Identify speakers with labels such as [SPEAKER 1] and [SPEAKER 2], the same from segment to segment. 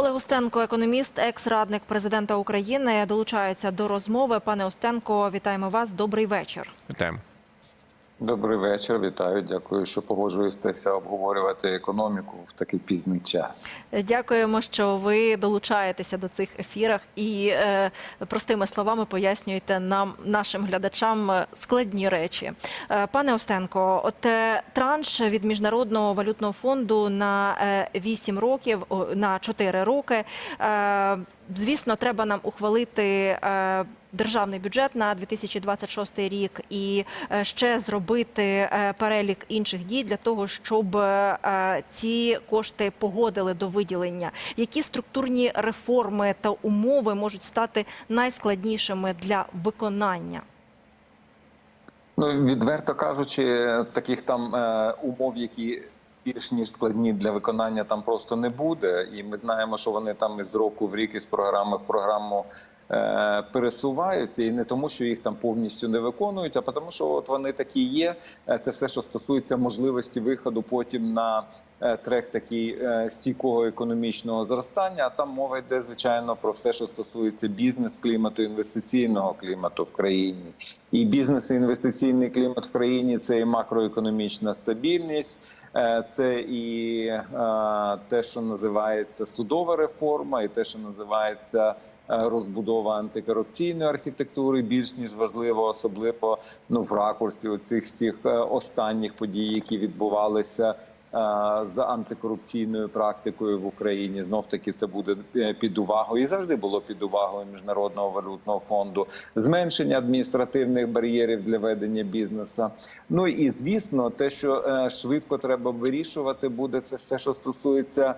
[SPEAKER 1] Олег Устенко, економіст, екс-радник президента України, долучається до розмови. Пане Устенко, вітаємо вас. Добрий вечір.
[SPEAKER 2] Вітаємо.
[SPEAKER 3] Добрий вечір, вітаю. Дякую, що погоджуєтеся обговорювати економіку в такий пізній час.
[SPEAKER 1] Дякуємо, що ви долучаєтеся до цих ефірах і е, простими словами пояснюєте нам, нашим глядачам, е, складні речі. Е, пане Остенко, от е, транш від міжнародного валютного фонду на е, 8 років, на 4 роки. Е, звісно, треба нам ухвалити. Е, Державний бюджет на 2026 рік і е, ще зробити е, перелік інших дій для того, щоб ці кошти погодили до виділення. Які структурні реформи та умови можуть стати найскладнішими для виконання?
[SPEAKER 3] Ну відверто кажучи, таких там умов, які більш ніж складні для виконання, там просто не буде. І ми знаємо, що вони там із року в рік із програми в програму. е, Пересуваються і не тому, що їх там повністю не виконують, а тому, що от вони такі є. Е, Це все, що стосується можливості виходу потім на е, трек такий е, стійкого економічного зростання. А там мова йде звичайно про все, що стосується бізнес-клімату, інвестиційного клімату в країні. І бізнес і інвестиційний клімат в країні це і макроекономічна стабільність. Е, Це і е, те, що називається судова реформа, і те, що називається е, розбудова антикорупційної архітектури, більш ніж важливо, особливо ну в ракурсі цих всіх останніх подій, які відбувалися. Е, За антикорупційною практикою в Україні знов таки це буде е, під увагою і завжди було під увагою міжнародного валютного фонду зменшення адміністративних бар'єрів для ведення бізнесу. Ну і звісно, те, що е, швидко треба вирішувати, буде це все, що стосується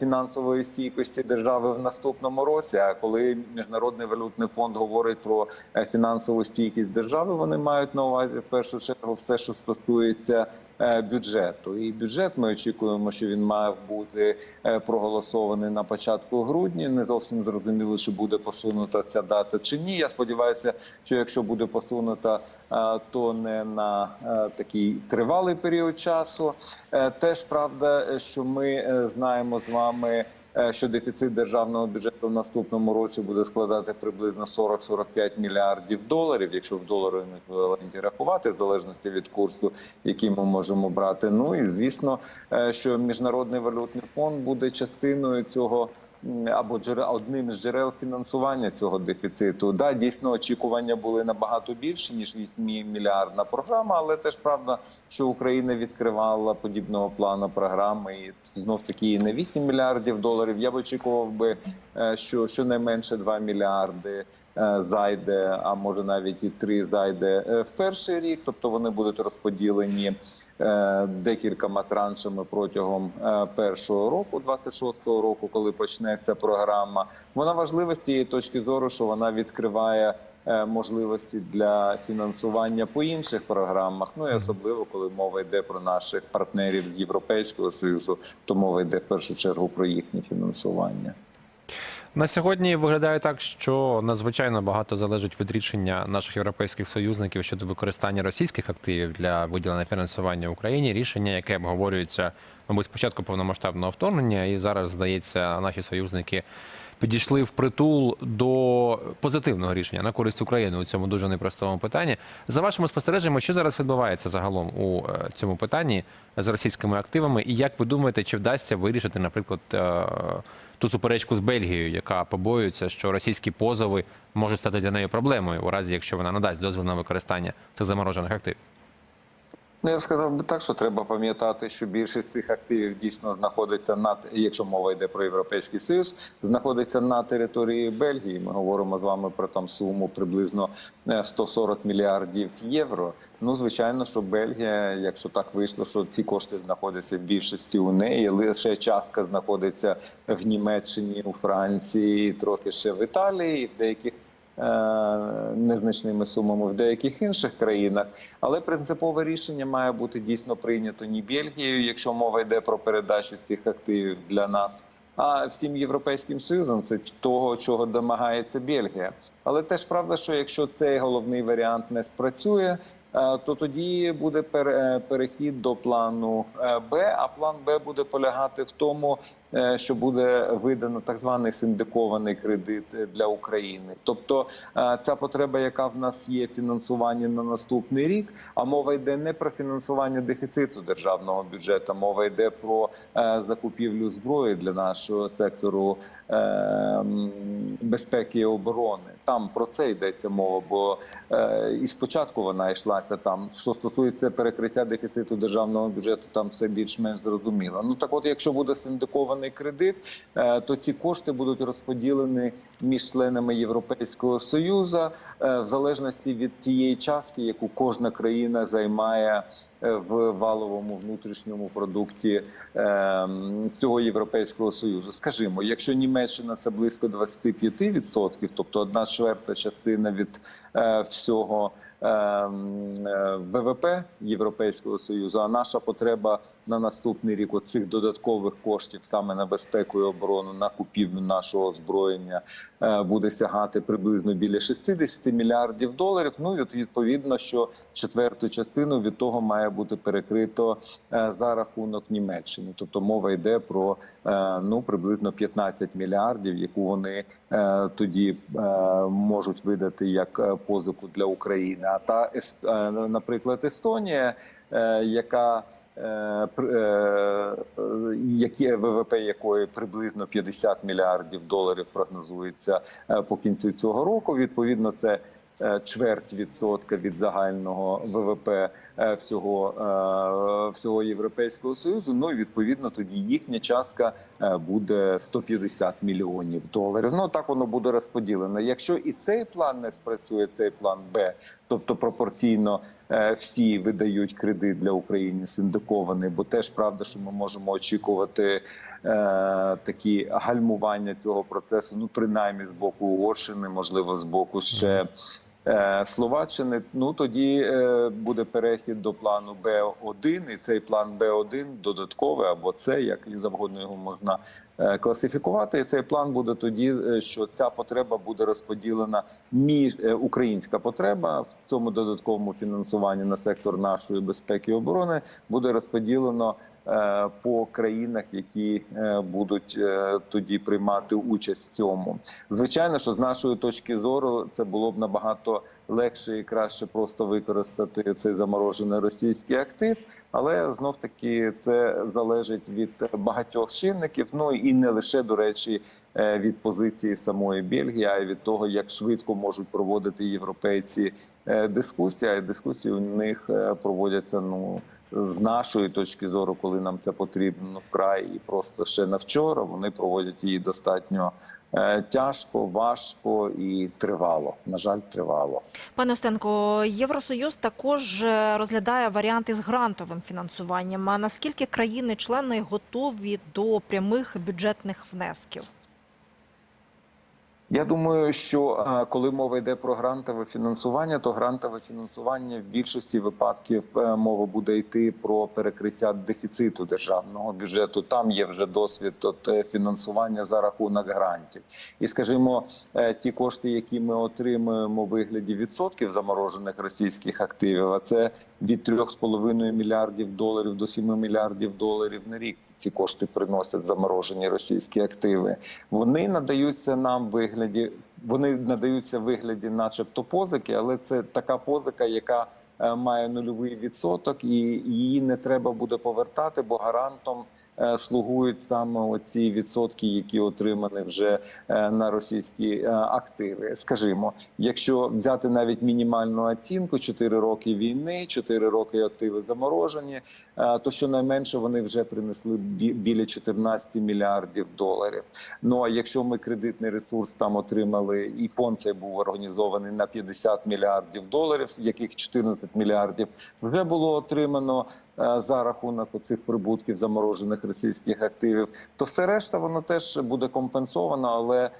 [SPEAKER 3] фінансової стійкості держави в наступному році. А коли міжнародний валютний фонд говорить про фінансову стійкість держави, вони мають на увазі в першу чергу все, що стосується. Е, Бюджету і бюджет ми очікуємо, що він має бути е, проголосований на початку грудня. Не зовсім зрозуміло, чи буде посунута ця дата чи ні. Я сподіваюся, що якщо буде посунута, е, то не на такий тривалий період часу. Теж правда, що ми знаємо з вами. Е, Що дефіцит державного бюджету в наступному році буде складати приблизно 40-45 мільярдів доларів, якщо в доларовому еквіваленті рахувати, в залежності від курсу, який ми можемо брати. Ну і звісно, е, що міжнародний валютний фонд буде частиною цього або джерел одним з джерел фінансування цього дефіциту. Да, дійсно очікування були набагато більше ніж 8 мільярдна програма, але теж правда, що Україна відкривала подібного плану програми, і знов таки не 8 мільярдів доларів. Я б очікував би, е, що щонайменше 2 мільярди. Е, Зайде, а може навіть і три зайде е, в перший рік, тобто вони будуть розподілені е, декількома траншами протягом першого року, 26-го року, коли почнеться програма. Вона важлива з тієї точки зору, що вона відкриває можливості для фінансування по інших програмах. Ну і особливо, коли мова йде про наших партнерів з Європейського союзу, то мова йде в першу чергу про їхнє фінансування.
[SPEAKER 2] На сьогодні виглядає так, що надзвичайно багато залежить від рішення наших європейських союзників щодо використання російських активів для виділення фінансування Україні. Рішення, яке обговорюється, мабуть, спочатку повномасштабного вторгнення, і зараз здається, наші союзники підійшли в притул до позитивного рішення на користь України у цьому дуже непростому питанні. За вашими спостереженнями, що зараз відбувається загалом у е, цьому питанні з російськими активами, і як ви думаєте, чи вдасться вирішити, наприклад, е, ту суперечку з Бельгією, яка побоюється, що російські позови можуть стати для неї проблемою у разі, якщо вона надасть дозвіл на використання цих заморожених активів?
[SPEAKER 3] Ну, я б сказав би так, що треба пам'ятати, що більшість цих активів дійсно знаходиться на якщо мова йде про європейський союз, знаходиться на території Бельгії. Ми говоримо з вами про там суму приблизно е, 140 мільярдів євро. Ну звичайно, що Бельгія, якщо так вийшло, що ці кошти знаходяться в більшості у неї, лише частка знаходиться в Німеччині, у Франції, трохи ще в Італії, в деяких е, незначними сумами в деяких інших країнах, але принципове рішення має бути дійсно прийнято не Бельгією, якщо мова йде про передачу цих активів для нас. А всім європейським союзом це того, чого домагається Бельгія. Але теж правда, що якщо цей головний варіант не спрацює, е, то тоді буде е, перехід до плану е, Б. А план Б буде полягати в тому, що буде видано так званий синдикований кредит для України. Тобто ця потреба, яка в нас є фінансування на наступний рік, а мова йде не про фінансування дефіциту державного бюджету, мова йде про закупівлю зброї для нашого сектору е, безпеки і оборони. Там про це йдеться мова, бо е, і спочатку вона йшлася там. Що стосується перекриття дефіциту державного бюджету, там все більш-менш зрозуміло. Ну так, от, якщо буде синдикований кредит, е, то ці кошти будуть розподілені між членами Європейського союзу е, в залежності від тієї частки, яку кожна країна займає е, в валовому внутрішньому продукті е, м, всього Європейського союзу. Скажімо, якщо Німеччина це близько 25%, тобто одна чверта частина від е, всього. е, е, ВВП Європейського союзу, а наша потреба на наступний рік оцих додаткових коштів саме на безпеку і оборону, на купівлю нашого озброєння е, буде сягати приблизно біля 60 мільярдів доларів. Ну і от відповідно, що четверту частину від того має бути перекрито е, за рахунок Німеччини. Тобто мова йде про е, ну приблизно 15 мільярдів, яку вони е, тоді е, можуть видати як е, позику для України. А та е, наприклад, Естонія, е, яка які ВВП якої приблизно 50 мільярдів доларів прогнозується по кінцю цього року. Відповідно, це чверть відсотка від загального ВВП всього, е, всього Європейського союзу. Ну і відповідно тоді їхня частка е, буде 150 мільйонів доларів. Ну так воно буде розподілено. Якщо і цей план не спрацює, цей план Б, тобто пропорційно е, всі видають кредит для України синдикований, бо теж правда, що ми можемо очікувати е, такі гальмування цього процесу, ну принаймні з боку Угорщини, можливо, з боку ще. Е, Словаччини, ну тоді е, буде перехід до плану Б1, і цей план Б1 додатковий або це, як і завгодно його можна е, класифікувати. І цей план буде тоді, що ця потреба буде розподілена між українська потреба в цьому додатковому фінансуванні на сектор нашої безпеки і оборони буде розподілено по країнах, які е, будуть е, тоді приймати участь в цьому. Звичайно, що з нашої точки зору це було б набагато легше і краще просто використати цей заморожений російський актив, але знов таки це залежить від багатьох чинників. Ну і не лише до речі е, від позиції самої Бельгії, а й від того, як швидко можуть проводити європейці е, дискусії. А й дискусії у них е, проводяться ну. З нашої точки зору, коли нам це потрібно вкрай і просто ще на вчора, вони проводять її достатньо е, тяжко, важко і тривало. На жаль, тривало.
[SPEAKER 1] Пане Остенко, Євросоюз також е, розглядає варіанти з грантовим фінансуванням. А наскільки країни-члени готові до прямих бюджетних внесків?
[SPEAKER 3] Я думаю, що е, коли мова йде про грантове фінансування, то грантове фінансування в більшості випадків е, мова буде йти про перекриття дефіциту державного бюджету. Там є вже досвід от, е, фінансування за рахунок грантів. І скажімо, ті кошти, які ми отримуємо у вигляді відсотків заморожених російських активів, а це від 3,5 мільярдів доларів до 7 мільярдів доларів на рік. Ці кошти приносять заморожені російські активи. Вони надаються нам вигляді, вони надаються вигляді, начебто, позики, але це така позика, яка е, має нульовий відсоток, і її не треба буде повертати, бо гарантом слугують саме оці відсотки, які отримані вже е, на російські е, активи. Скажімо, якщо взяти навіть мінімальну оцінку 4 роки війни, 4 роки активи заморожені, е, то щонайменше вони вже принесли бі- біля 14 мільярдів доларів. Ну а якщо ми кредитний ресурс там отримали, і фонд цей був організований на 50 мільярдів доларів, з яких 14 мільярдів вже було отримано е, за рахунок цих прибутків заморожених російських активів, то все решта воно теж буде компенсовано, але е,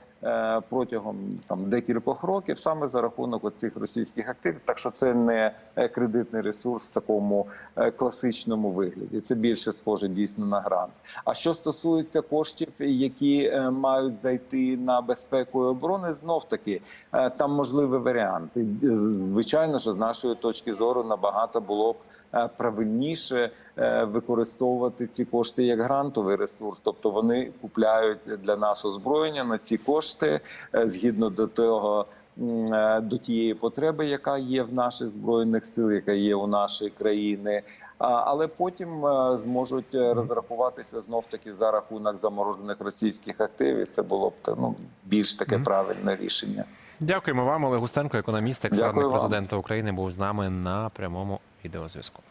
[SPEAKER 3] протягом там декількох років саме за рахунок цих російських активів. Так що це не е, кредитний ресурс в такому е, класичному вигляді. Це більше схоже дійсно на грант. А що стосується коштів, які е, мають зайти на безпеку і оборони, знов таки е, там можливі варіанти. Звичайно, що з нашої точки зору набагато було б е, правильніше е, використовувати ці кошти як грантовий ресурс, тобто вони купляють для нас озброєння на ці кошти е, згідно до того. е, До тієї потреби, яка є в наших збройних сил, яка є у нашої країни, але потім е, зможуть розрахуватися знов таки за рахунок заморожених російських активів. Це було б ну більш таке правильне рішення.
[SPEAKER 2] Дякуємо вам, Олег Густенко, економіст,
[SPEAKER 3] вам.
[SPEAKER 2] президента України, був з нами на прямому відеозв'язку.